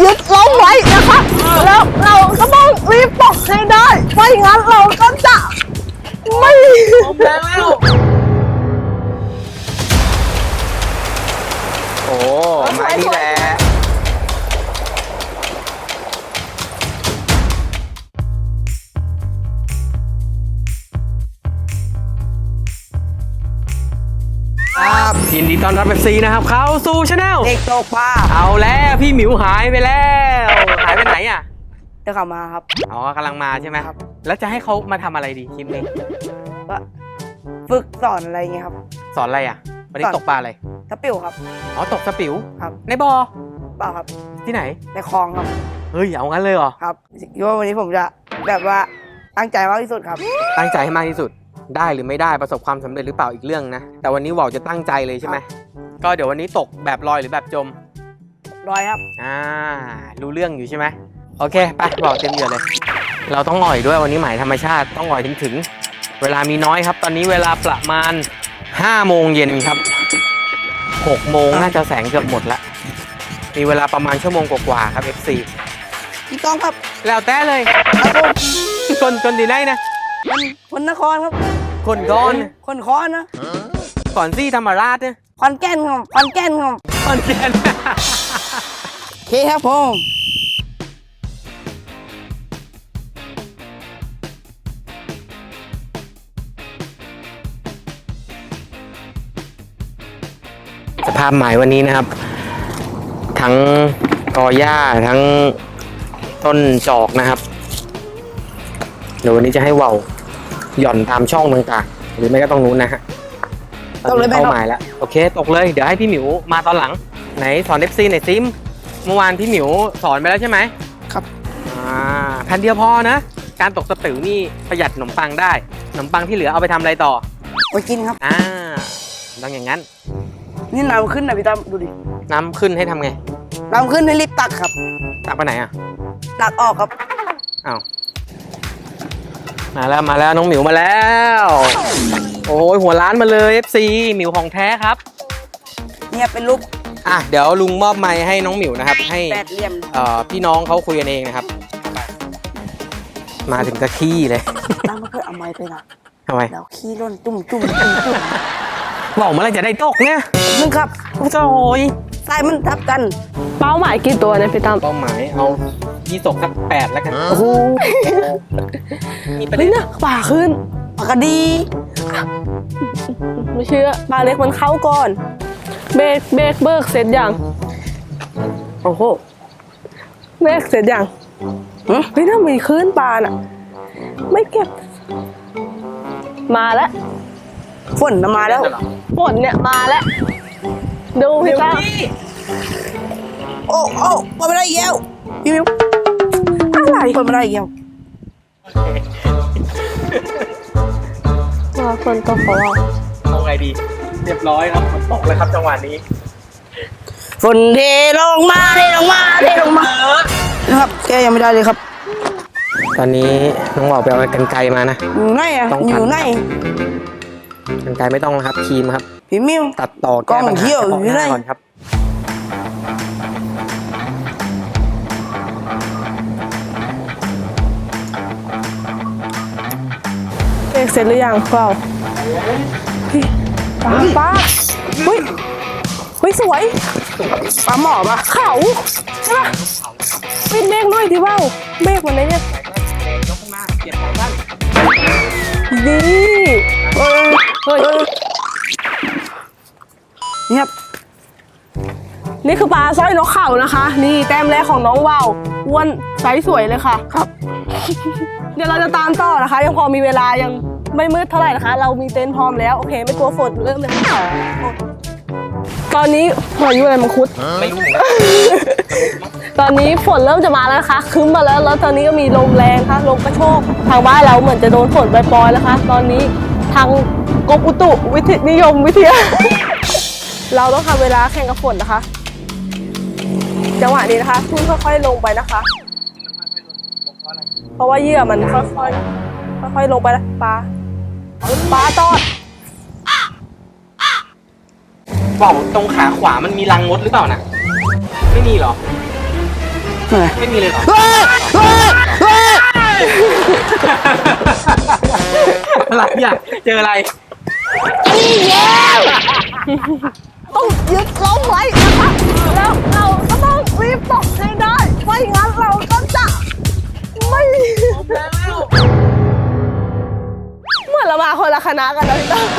ยึ นดีต้อนรับเอฟซีนะครับ เข้าสู่ชาแนลเด็กตกปลาเอาแล้วพี่หมิวหายไปแล้ว หายไปไหนอะเดี๋ยวกลับมาครับ อ๋อกำลังมาใช่ไหมครับ แล้วจะให้เขามาทำอะไรดีคลิปนี้ก็ฝึกสอนอะไรเงี้ยครับ สอนอะไรอะ วันนี้สอน ตกปลาอะไรถ้าปิวครับอ๋อตกสปิวครับในบ่อเปล่าครับที่ไหน ในคลองครับเฮ้ย เอางั้นเลยเหรอ ครับคิดว่าวันนี้ผมจะแบบว่าตั้งใจมากที่สุดครับ ตั้งใจให้มากที่สุด ได้หรือไม่ได้ประสบความสำเร็จหรือเปล่าอีกเรื่องนะ แต่วันนี้ว่าวจะตั้งใจเลยใช่ไหมก็เดี๋ยววันนี้ตกแบบลอยหรือแบบจมร้อยครับ อ่า รู้เรื่องอยู่ใช่ไหมโอเคไปบอกเต็มเหยื่อเลย เราต้องอ่อยด้วยวันนี้หมายธรรมชาติต้องอ่อยถึงถึง เวลามีน้อยครับ ตอนนี้เวลาประมาณ5โมงเย็นครับ6โมงน่าจะแสงเกือบหมดละมีเวลาประมาณชั่วโมงกว่าๆครับ FC พี่ก้องครับแล้วแต่เลยครับผมคนคนดีได้นะ มันคนนครครับคนก้อนคนคอนนะก่อนซี่ธรรมราชเนี่ยคอนแก่นครับคอนแก่นครับคนเรียนโอเคครับผมสภาพหมายวันนี้นะครับ ทั้งกอหญ้าทั้งต้นจอกนะครับ เดี๋ยววันนี้จะให้เว่าวหย่อนตามช่องต่างๆหรือไม่ก็ต้องนู้นนะฮะตกเลยไหม เข้าครับหมายแล้วโอเค ตกเลยเดี๋ยวให้พี่หมิวมาตอนหลัง ไหนสอนเอฟซีหน่อยซิมเมื่อวานพี่หมิวสอนไปแล้วใช่ไหมครับ อ่าแผ่นเดียวพอนะ การตกสปิวนี่ประหยัดขนมปังได้ขนมปังที่เหลือเอาไปทำอะไรต่อไปกินครับ อ่าต้องอย่างนั้นนี่น้ำขึ้นนะพี่ตั้มดูดิน้ำขึ้นให้ทำไงน้ำขึ้นให้รีบตักครับตักไปไหนอะตักออกครับอ้าว มาแล้วมาแล้วน้องหมิวมาแล้ว โอ้ยหัวร้านมาเลย FC หมิวของแท้ครับ เนี่ยเป็นรูปอะเดี๋ยวลุงมอบไม้ให้น้องหมิวนะครับ ให้แปดเหลี่ยมเอ่อพี่น้องเขาคุยกันเองนะครับ มาถึงกะขี้เลยตั้มเพื่อเอาไม้ไปนะทำไมแล้วขี้ร่นจุ่มจุ่มจุ่มจุ่มบอกเมื่อไหรจะได้ตกเนี่ยนึงครับโอ้ยสายมันทับกัน เป้าหมายกี่ตัวเนี่ยพี่ตั้มเป้าหมายเอา ยี่สกสักแปดแล้วกัน โอ้โหมีประเฮ้เด็ยนเนี่ยป่าขึ้นปากกาดีไม่เชื่อปลาเล็กมันเข้าก่อน เบรกเบรกเบิกเสร็จยังโอ้โหเบรกเสร็จยังหึเฮ้ยถ้ามีขึ้นปลาน่ะ ไม่เก็บ มาแล้วฝนมาแล้ว ฝนเนี่ยมาแล้ว ดูพี่ตั้มโอ้โอ้เปิดไม่ได้อีกแล้วพี่มิว อะไรเปิดไม่ได้อีกแล้วมาฝนตกของเราเอาไงดี เรียบร้อยครับฝนตกเลยครับจังหวะนี้ ฝนเทลงมาเทลงมาเทลงมานะครับแกยังไม่ได้เลยครับ ตอนนี้น้องบอกไปเอากันไกลมานะ อยู่ไหนอะต้องอตัดยู่ไหนกันไกลไม่ต้องแล้วครับครีมครับ พี่มิว ตัดต่อแก้ปัญกล้องเหี้หายวเฉพาะอยู่หไหนน้าก่อนครับ กเสร็จหรือยังเปล่าเฮ้ยปลาปลาเฮ้ยเฮ้ยสวยปลาหมอปะเขาใช่ปะปิดเมฆหน่อยที่เบ้าเมฆมันไหนเนี่ยยกขึ้นมาเก็บของบ้านนี่เอ้ยเฮ้ยเอ้ยนี่ครับนี่คือปลาสร้อยนกเขานะคะ นี่แต้มแรกของน้องว่าวอ้วนไซส์สวยเลยค่ะ ครับ เดี๋ยวเราจะตามต่อนะคะ ยังพอมีเวลายัง ไม่มืดเท่าไหร่นะคะ เรามีเต็นท์พร้อมแล้วโอเคไม่กลัวฝนเริ่มเลยตอนนี้พายุอะไรมังคุด ไม่รู้เหมือนกันตอนนี้ฝนเริ่มจะมาแล้วนะคะครึ้มมาแล้วแล้วตอนนี้ก็มีลมแรงค่ะลมกระโชกทางบ้านเราเหมือนจะโดนฝนปล่อยๆแล้วค่ะตอนนี้ทางกรมอุตุวิทยนิยมวิทยา เราต้องทำเวลาแข่งกับฝนนะคะ จังหวะนี้นะคะทุ่นค่อยๆลงไปนะคะ เพราะว่าเหยื่อมันค่อยๆค่อยๆลงไปนะปลา ปลาตอดบอกตรงขาขวามันมีรังมดหรือเปล่านะไม่มีเหรอไม่มีเลยเหรอเฮ้ยเฮ้ยเฮ้ยอะไรอะเจออะไร นี่แย่ต้องยึดล้มไว้ เหมือนเรามาคนละคณะกันนะพี่ตั้มเ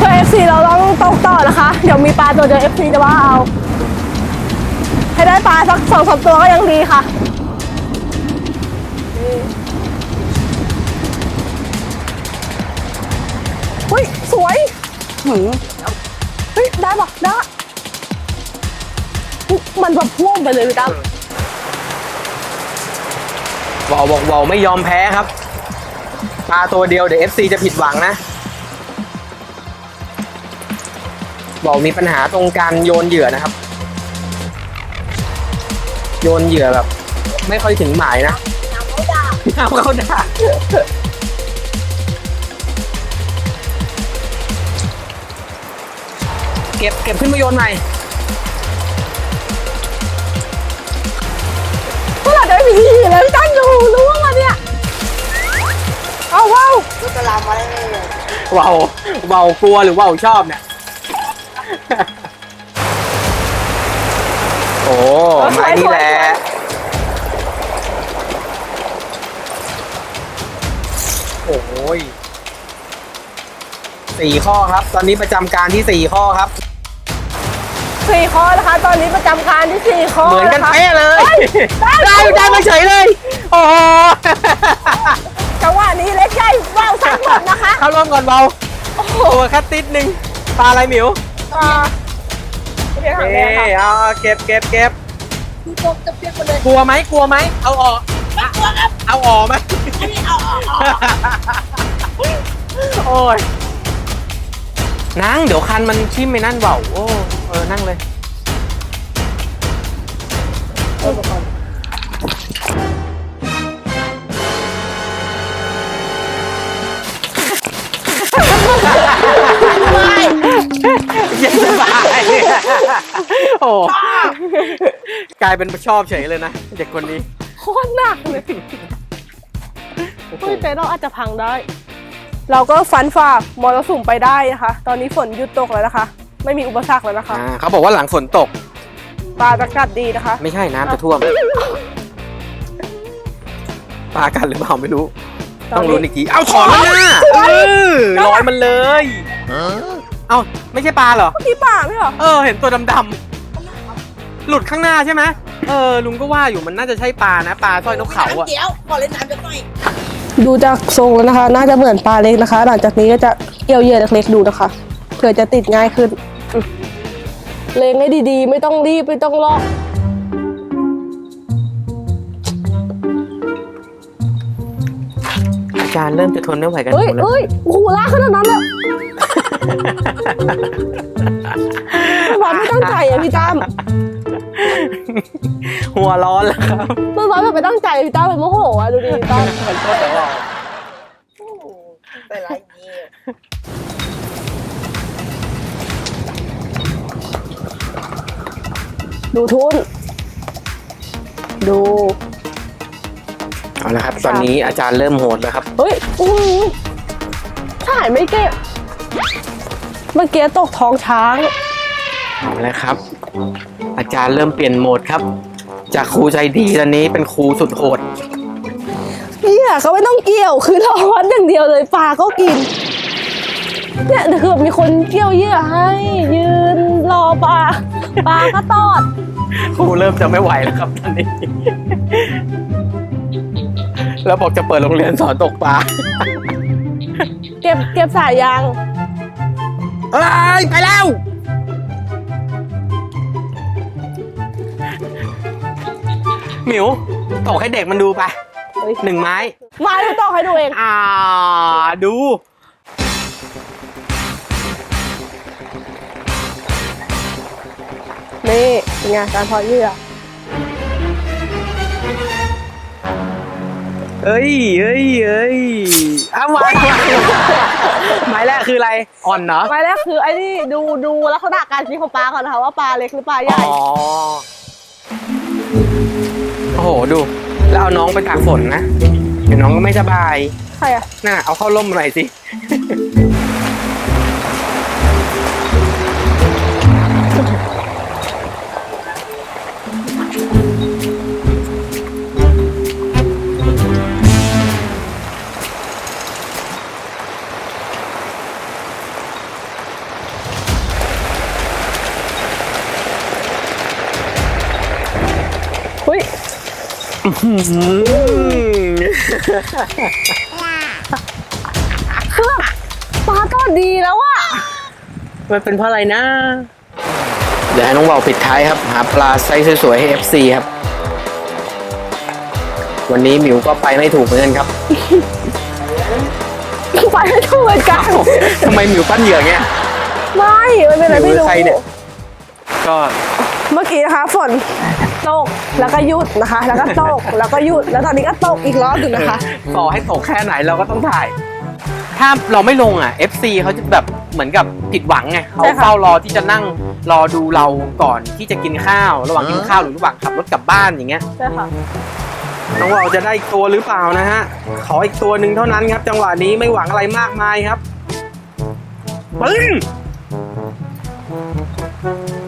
พื่อ FC เราต้องตกต่อนะคะ เดี๋ยวมีปลาตัวเดียว FC จะว่าเอา ให้ได้ปลาสักสองสามตัวก็ยังดีค่ะเฮ้ย สวยหืมเฮ้ย ได้ปะได้ มันแบบพ่วงไปเลยพี่ตั้ม วอลบอกวอลไม่ยอมแพ้ครับปลาตัวเดียวเดี๋ยว FC จะผิดหวังนะวอลมีปัญหาตรงการโยนเหยื่อนะครับ โยนเหยื่อแบบ ไม่ค่อยถึงหมายนะเขาด่าน้ำเขาด่าเก็บเก็บขึ้นมาโยนใหม่ เมื่อไหร่จะไม่มีที่เลยพี่ตั้มดูรู้ว่ามันเนี่ยเอาว้าวเบาเบากลัวหรือเบาชอบเนี่ย โอ้ไม้นี่แหละโอ้ยสี่ข้อครับ ตอนนี้ประจำการที่สี่ข้อครับ สี่ข้อนะคะ ตอนนี้ประจำการที่สี่ข้อเหมือนกันะคะเป๊ะเลยฮ้ได้ได้ได้มาเฉยเลย โอ้โหจังหวะนี้เล็กใหญ่ว่าวทั้งหมดนะคะ เข้าร่วมก่อนเบาตัวแค่ติดหนึ่งปลาอะไรหมิวอ่าเรียกหางแดเอ้งค่ะเอาเก็บเก็บเก็บกลัวไหมกลัวไหมเอาออกเอาออกไหมโอ้ยนั่งเดี๋ยวคันมันชิมไม่นั่นเบาโอ้เออนั่งเลยเย็นสบายโอ้กลายเป็นชอบเฉยเลยนะ เด็กคนนี้โคตรหนักเลยเฮ้ยแต่เราอาจจะพังได้ เราก็ฟันฝ่ามรสุมไปได้นะคะ ตอนนี้ฝนหยุดตกแล้วนะคะ ไม่มีอุปสรรคแล้วนะคะอ่าเขาบอกว่าหลังฝนตก ปลาจะกัดดีนะคะ ไม่ใช่น้ำจะท่วม ปลากันหรือเปล่าไม่รู้ ต้องรู้นอีกที เอาถอนแล้วนะเออลอยมันเลย เอ้าไม่ใช่ปลาเหรอพี่ป่าไม่เหรอ เออ เห็นตัวดำๆ หลุดข้างหน้าใช่ไหมเออ ลุงก็ว่าอยู่มันน่าจะใช่ปลานะปลาสร้อยนกเขาอะเดี๋ยวขอเล่นน้ำจะหน่อยดูจากทรงแล้วนะคะ น่าจะเหมือนปลาเล็กนะคะ หลังจากนี้ก็จะเกี่ยวเหยื่อเล็กๆดูนะคะเผื่อจะติดง่ายขึ้นอืม เลงให้ดีๆ ไม่ต้องรีบ ไม่ต้องลอกอาจารย์เริ่มจะทนไม่ไหวกันหเอ้ยมดแล้ว เอ้ยโอ้โหลากขนาดนั้นเลยบอลไม่ตั้งใจอะพี่ตั้มหัวร้อนแล้วครับเมื่อวานแบบไม่ตั้งใจพี่ตั้มเป็นโมโหอะดูดิพี่ตั้ม มันก็แต่ว่าเป็นไรเยี่ย ดูทุน ดู เอาละครับ ตอนนี้อาจารย์เริ่มโหดแล้วครับ เฮ้ยโอ้โหถ่ายไม่เก็บ เมื่อกี้ตกท้องช้าง เอาแล้วครับ อาจารย์เริ่มเปลี่ยนโหมดครับ จากครูใจดีตอนนี้เป็นครูสุดโหดพี่อะก็ไม่ต้องเกี่ยว คือรอวัดอย่างเดียวเลยปลาก็กิน เนี่ยเดี๋ยวคือแบบมีคนเกี่ยวเหยื่อให้ ยืนรอปลา ปลาก็ตอด ครูเริ่มจะไม่ไหวแล้วครับตอนนี้ แล้วบอกจะเปิดโรงเรียนสอนตกปลาเก็บเก็บสายยางเอ้ยไปแล้ว หมิวตกให้เด็กมันดูไปเฮ้ยหนึ่งไม้ มาดูต่อให้ดูเอง อ่าดู นี่เป็นไงการเพาะเหยื่อเอ้ยเอ้ยเอ้ยอ้าวหมายหมายแรกคืออะไร อ่อนเหรอหมายแรกคือไอ้นี่ดูดูลักษณะการกินของปลาก่อนนะคะว่าปลาเล็กหรือปลาใหญ่ อ๋อ โอ้โห ดู แล้วเอาน้องไปตากฝนนะ เดี๋ยวน้องก็ไม่สบาย ใครอะน่าเอาเข้าร่มหน่อยสิ คือแบบปลาก็ดีแล้วอะมันเป็นเพราะอะไรนะ เดี๋ยวให้น้องเบาปิดท้ายครับ หาปลาไซส์สวยๆให้ FC ครับ วันนี้หมิวก็ไปไม่ถูกเหมือนกันครับ ไปให้ถูกเหมือนกันทำไมหมิวปั้นเหยื่อเงี้ยไม่มันเป็นอะไรไม่หรือรู้ ใครเนี่ย ก็ เมื่อกี้นะคะฝนตกแล้วก็หยุดนะคะ แล้วก็ตกแล้วก็หยุดแล้วตอนนี้ก็ตกอีกรอบหนึ่งนะคะต่อให้ตกแค่ไหนเราก็ต้องถ่าย ถ้าเราไม่ลงอะ FC เขาจะแบบเหมือนกับผิดหวังไงเขาใช่ค่ะเฝ้ารอที่จะนั่งรอดูเราก่อนที่จะกินข้าว ระหว่างกินข้าวหรือระหว่างขับรถกลับบ้านอย่างเงี้ยใช่ค่ะน้องเราจะได้อีกตัวหรือเปล่านะฮะขออีกตัวหนึ่งเท่านั้นครับ จังหวะนี้ไม่หวังอะไรมากมายครับปึ้งโอ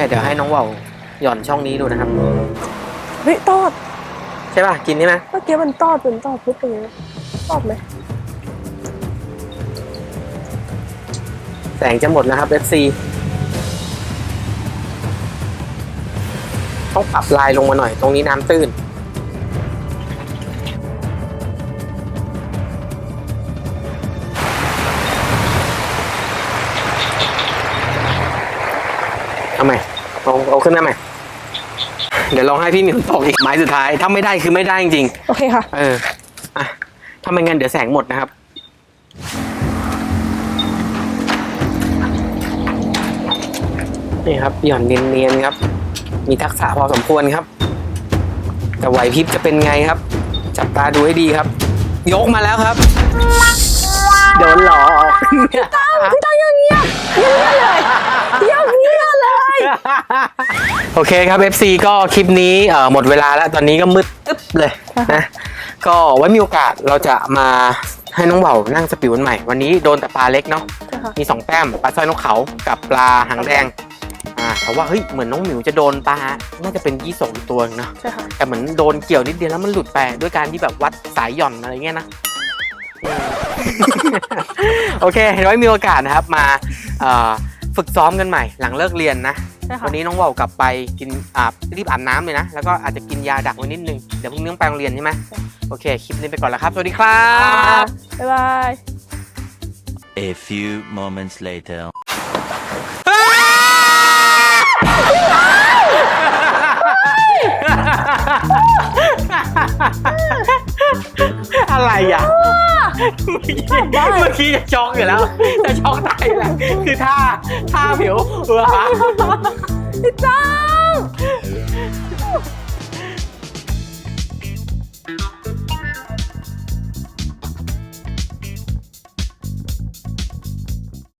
เคเดี๋ยวให้น้องเว่าหย่อนช่องนี้ดูนะครับ เฮ้ยตอดใช่ป่ะ กินใช่ไหมเมื่อกี้มันตอดเป็นตอดพุทธตรงนี้ตอดไหมแสงจะหมดแล้วครับ FC ต้องปรับลายลงมาหน่อย ตรงนี้น้ำตื้นเอาไหม เอาเอาขึ้นได้ไหมเดี๋ยวลองให้พี่มิวตกอีกไม้สุดท้าย ถ้าไม่ได้คือไม่ได้จริงโอเคค่ะ ๆเอออะถ้าไม่งั้นเดี๋ยวแสงหมดนะครับ นี่ครับ หย่อนเนียนๆครับ มีทักษะพอสมควรครับ แต่ไหวพริบจะเป็นไงครับ จับตาดูให้ดีครับ ยกมาแล้วครับ โดนหลอก พี่ต้องอย่างเงี้ยอย่างเงี้ยเลย โอเคครับ FC ก็คลิปนี้เอ่อหมดเวลาแล้วตอนนี้ก็มืดตึ๊บเลยนะก็ไว้มีโอกาสเราจะมาให้น้องเบานั่งสปิวกันใหม่ วันนี้โดนแต่ปลาเล็กเนาะใช่ค่ะมีสองแต้มปลาสร้อยนกเขากับปลาหางแดงอ่าแต่ว่าเฮ้ยเหมือนน้องหมิวจะโดนปลาน่าจะเป็นยี่สงตัวหนึ่งเนาะใช่ค่ะแต่เหมือนโดนเกี่ยวนิดเดียวแล้วมันหลุดไปด้วยการที่แบบวัดสายหย่อนอะไรเงี้ยนะ โอเคเห็นไว้มีโอกาสนะครับมาเอ่อ ฝึกซ้อมกันใหม่หลังเลิกเรียนนะใช่ค่ะวันนี้น้องเว่าวกลับไปกินอ่ารีบอาบน้ำเลยนะ แล้วก็อาจจะกินยาดักไว้นิดนึง เดี๋ยวพรุ่งนี้ต้องไปโรงเรียนใช่ไหมโอเค คลิปนี้ไปก่อนแล้วครับ สวัสดีครับ บ๊ายบาย A few moments later. เมื่อกี้จะช็อกอยู่แล้วจะช็อกตายแล้วคือท่าท่าผิวเออ พี่จ้า